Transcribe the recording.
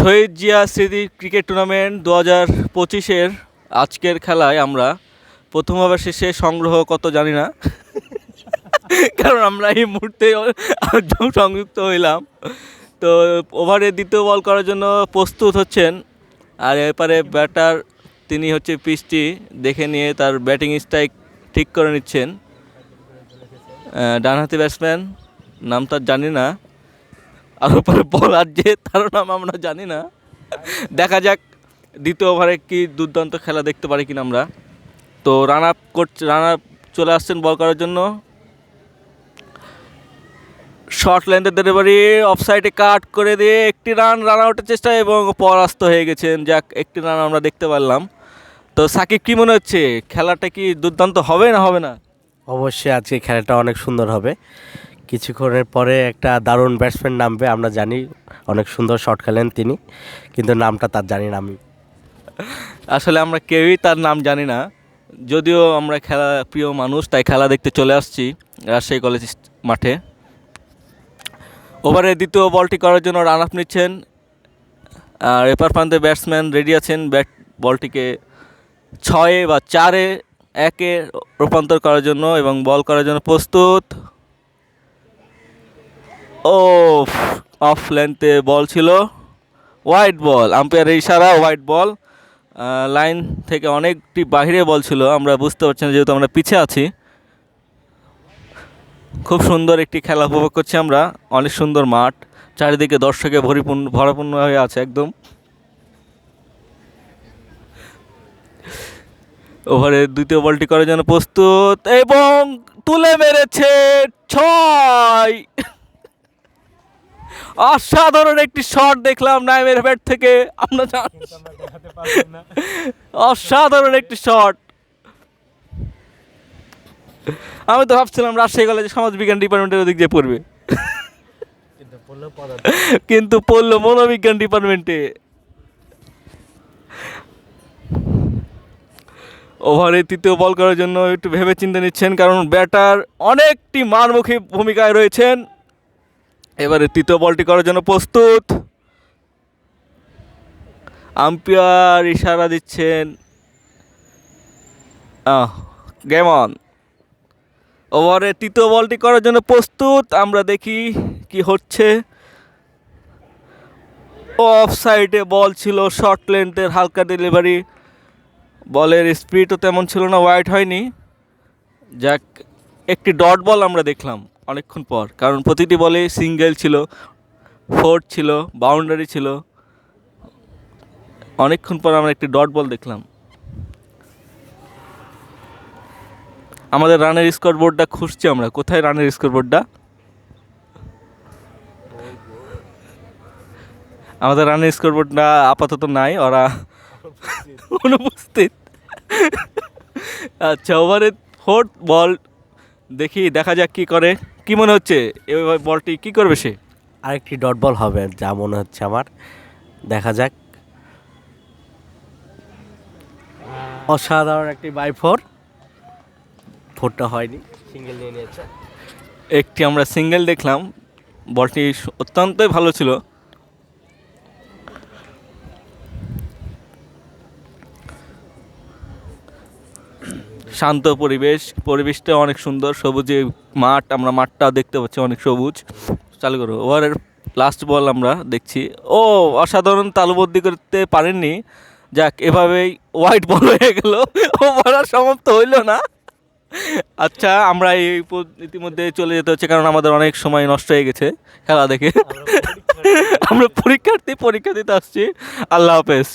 শহীদ জিয়া স্মৃতি cricket tournament দু হাজার পঁচিশের আজকের খেলায় আমরা প্রথম শেষে সংগ্রহ কত জানি না। কারণ আমরা এই মুহূর্তে সংযুক্ত হইলাম। তো ওভারে দ্বিতীয় বল করার জন্য প্রস্তুত হচ্ছেন। আর এপারে ব্যাটার তিনি হচ্ছে পিচটি দেখে নিয়ে তার ব্যাটিং স্ট্রাইক ঠিক করে নিচ্ছেন। ডানহাতি ব্যাটসম্যান নাম তার জানি না। আর উপরে বলার যে তার নাম আমরা জানি না। দেখা যাক দ্বিতীয় ওভারে কি দুর্দান্ত খেলা দেখতে পারি কিনা আমরা। তো রান আপ করছে রান আপ চলে আসছেন বল করার জন্য। শর্ট লেন্থের ডেলিভারি অফ সাইডে কাট করে দিয়ে একটি রান রান আউটের চেষ্টা এবং পরাস্ত হয়ে গেছেন। যাক, একটি রান আমরা দেখতে পারলাম। তো সাকিব, কি মনে হচ্ছে? খেলাটা কি দুর্দান্ত হবে না হবে না? অবশ্যই আজকে খেলাটা অনেক সুন্দর হবে। কিছুক্ষণের পরে একটা দারুণ ব্যাটসম্যান নামবে, আমরা জানি, অনেক সুন্দর শট খেলেন তিনি, কিন্তু নামটা তার জানি না আমি। আসলে আমরা কেউই তার নাম জানি না, যদিও আমরা খেলা প্রিয় মানুষ, তাই খেলা দেখতে চলে আসছি রাজশাহী কলেজ মাঠে। ওভারে দ্বিতীয় বলটি করার জন্য রান আপ নিচ্ছেন, আর এপার প্রান্তে ব্যাটসম্যান রেডি আছেন ব্যাট বলটিকে ছয়ে বা চারে একে রূপান্তর করার জন্য এবং বল করার জন্য প্রস্তুত। ও অফ লেন্থে বল ছিল। হোয়াইট বল আম্পায়ারের ইশারা হোয়াইট বল লাইন থেকে অনেকটি বাহিরে বল ছিল, আমরা বুঝতে পারছি না যেহেতু আমরা পিছে আছি। খুব সুন্দর একটি খেলা উপভোগ করছি আমরা, অনেক সুন্দর মাঠ, চারিদিকে দর্শকে ভরিপূর্ণ ভরাপূর্ণ হয়ে আছে একদম। ওভারে দ্বিতীয় বলটি করার জন্য প্রস্তুত, এবং তুলে মেরেছে ছয়! অসাধারণ একটি শট দেখলাম নাইমের ব্যাট থেকে। আমরা অসাধারণ একটি শট আমি তো ভাবছিলাম রাজশাহী কলেজে সমাজ বিজ্ঞান ডিপার্টমেন্টের ওদিক দিয়ে পড়বে। কিন্তু পড়ল মনোবিজ্ঞান ডিপার্টমেন্টে ওভারে তৃতীয় বল করার জন্য একটু ভেবে চিন্তে নিচ্ছেন, কারণ ব্যাটার অনেকটি মারমুখী ভূমিকায় রয়েছেন। এবারে তৃতীয় বলটি করার জন্য প্রস্তুত। আম্পায়ার ইশারা দিচ্ছেন। গেম অন ওভারে তৃতীয় বলটি করার জন্য প্রস্তুত। আমরা দেখি কি হচ্ছে। অফ সাইডে বল ছিল শর্ট লেন্থের হালকা ডেলিভারি বলের স্পিডও তেমন ছিল না ওয়াইড হয়নি। যাক, একটি ডট বল আমরা দেখলাম। অনেকক্ষণ পর। কারণ প্রতিটি বলে সিঙ্গেল ছিল ফোর্থ ছিল বাউন্ডারি ছিল। অনেকক্ষণ পর আমরা একটি ডট বল দেখলাম। আমাদের রানের স্কোর বোর্ডটা খুঁজছি আমরা। কোথায় রানের স্কোর বোর্ডটা আমাদের রানের স্কোর বোর্ডটা আপাতত নাই ওরা অনুপস্থিত। আচ্ছা ওভারে ফোর্থ বল দেখি দেখা যাক কি করে। কি মনে হচ্ছে? এভাবে বলটি কি করবে সে? আরেকটি ডট বল হবে যা মনে হচ্ছে আমার। দেখা যাক। অসাধারণ একটি বাই ফোর। ফোরটা হয়নি সিঙ্গেল নিয়ে নিয়েছে। একটি আমরা সিঙ্গেল দেখলাম। বলটি অত্যন্তই ভালো ছিল। শান্ত পরিবেশ। পরিবেশটা অনেক সুন্দর, সবুজে মাঠ, আমরা মাঠটা দেখতে পাচ্ছি, অনেক সবুজ। চালু করো, ওভারের লাস্ট বল আমরা দেখছি। ও, অসাধারণ তালুবদ্দি করতে পারেননি। যাক, এভাবেই হোয়াইট বল হয়ে গেল। ওভার আর সমাপ্ত হইল না। আচ্ছা আমরা এই ইতিমধ্যে চলে যেতে হচ্ছে, কারণ আমাদের অনেক সময় নষ্ট হয়ে গেছে খেলা দেখে। আমরা পরীক্ষার্থী, পরীক্ষা দিতে আসছি। আল্লাহ হাফেজ।